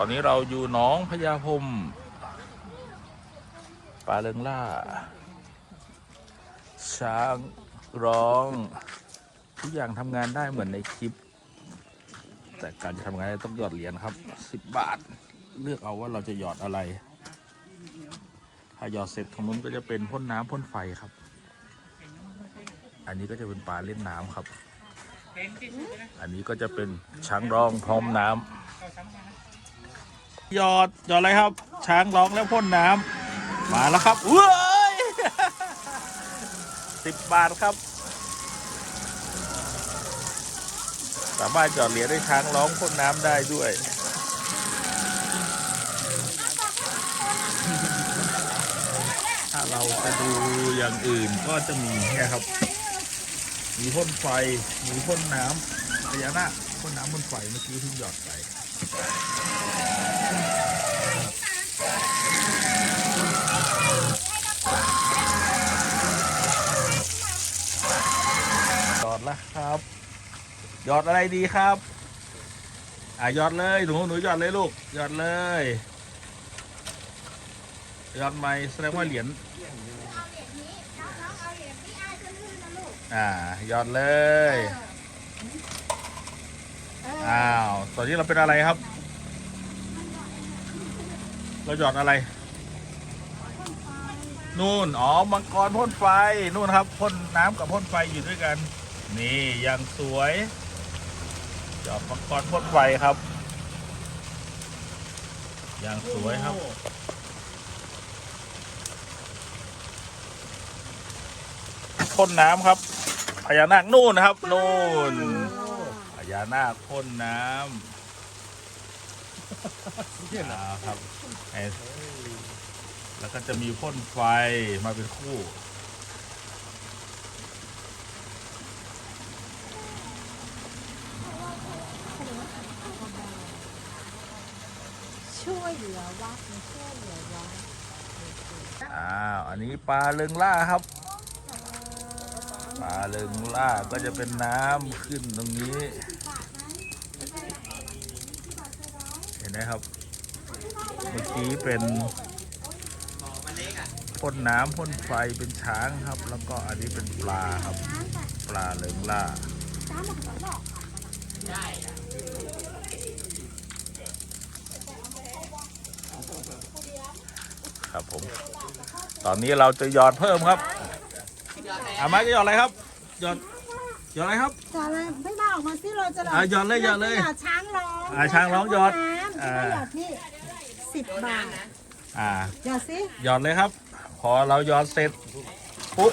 ตอนนี้เราอยู่หน้องพญาพรมป่าเริงล่า ช้างร้อง ทุกอย่างทำงานได้เหมือนในคลิป แต่การจะทำงานได้ต้องหยอดเหรียญครับ 10 บาท เลือกเอาว่าเราจะหยอดอะไร ถ้าหยอดเสร็จตรงนู้นก็จะเป็นพ่นน้ำพ่นไฟครับ อันนี้ก็จะเป็นปลาเล่นน้ำครับ อันนี้ก็จะเป็นช้างร้องพร้อมน้ำ หยอดหยอดอะไรครับ ช้างร้องแล้วพ่นน้ำมาแล้วครับเว้ยสิบบาทครับ สามารถหยอดเหรียญได้ช้างร้องพ่นน้ำได้ด้วยถ้าเราจะดูอย่างอื่นก็จะมีเนี่ยครับ มีพ่นไฟ มีพ่นน้ำพญานาคพ่นน้ำพ่นไฟเมื่อกี้ที่หยอดไป ครับ หยอดอะไรดีครับ อะหยอดเลยหนูหนูหยอดเลยลูกหยอดเลยหยอดไม่แสดงว่าเหรียญอ่าหยอดเลยอ้าวตอนนี้เราเป็นอะไรครับ เราหยอดอะไร นู่น อ๋อ มังกรพ่นไฟ นู่นครับ พ่นน้ำกับพ่นไฟอยู่ด้วยกัน นี่ยังสวยหยอดมังกรพ่นไฟครับอย่างสวยครับ พ่นน้ำครับพญานาคนู่นนะครับนู่นพญานาคพ่นน้ำอ่าครับไอ้แล้วก็จะมีพ่นไฟมาเป็นคู่ ช่วยเหลือวัดช่วยเหลือวัดอ้าวอันนี้ปลาเริงล่าครับ ปลาเริงล่าก็จะเป็นน้ำขึ้นตรงนี้ เห็นไหมครับ เมื่อกี้เป็นพ่นน้ำพ่นไฟเป็นช้างครับ แล้วก็อันนี้เป็นปลาครับ ปลาเริงล่า ครับผม ตอนนี้เราจะหยอดเพิ่มครับอามาจะหยอดอะไรครับ หยอดหยอดอะไรครับจะอะไรไม่มาออกมาสิเราจะอะหยอดเลยหยอดเลยราจะช้างร้องอะช้างร้องหยอดน้ำอ่าหยอดนี่สิบบาทอ่า หยอดสิหยอดเลยครับ พอเราหยอดเสร็จปุ๊บ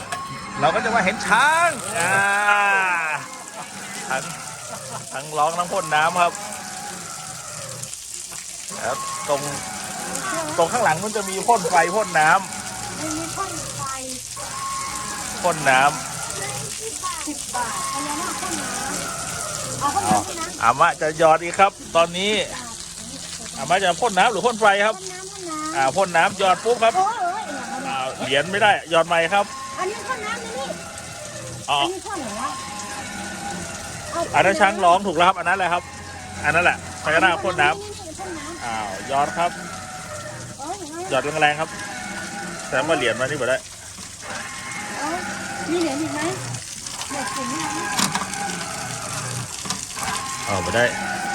เราก็จะมาเห็นช้างอ่าทั้งทั้งร้องทั้งพ่นน้ำครับแล้วตรง ตรงข้างหลังมันจะมีพ่นไฟพ่นน้ไม่มีพ่นไฟำพ่นน้สิบบาทอันนี้ว่าพ่นน้ำเอาพ่นำเอาน้ำพ่นน้ำอามะจะหยอดอีกครับ ตอนนี้อามะจะพ่นน้ำหรือพ่นไฟครับพ่นน้ำพ่นน้ำอ่าพ่นน้ำหยอดปุ๊บครับโอ้ยโอ้ยอย่างนั้นอ่าเหรียญไม่ได้หยอดใหม่ครับอันนี้พ่นน้ำนี่นี่อ๋ออันนี้พ่นเหรอวะเาพ่อันนั้นช้างร้องถูกแล้วครับอันนั้นแหละครับ อันนั้นแหละพญานาคพ่นน้นี่นี่พ่นน้ำ อ้าวหยอดครับ หยอดแรงๆครับแสดงว่าเหรียญมานี่หมดได้โอ้ยมีเหรียญอีกไหมเหรียญถึงไหมอ๋อหมดได้เ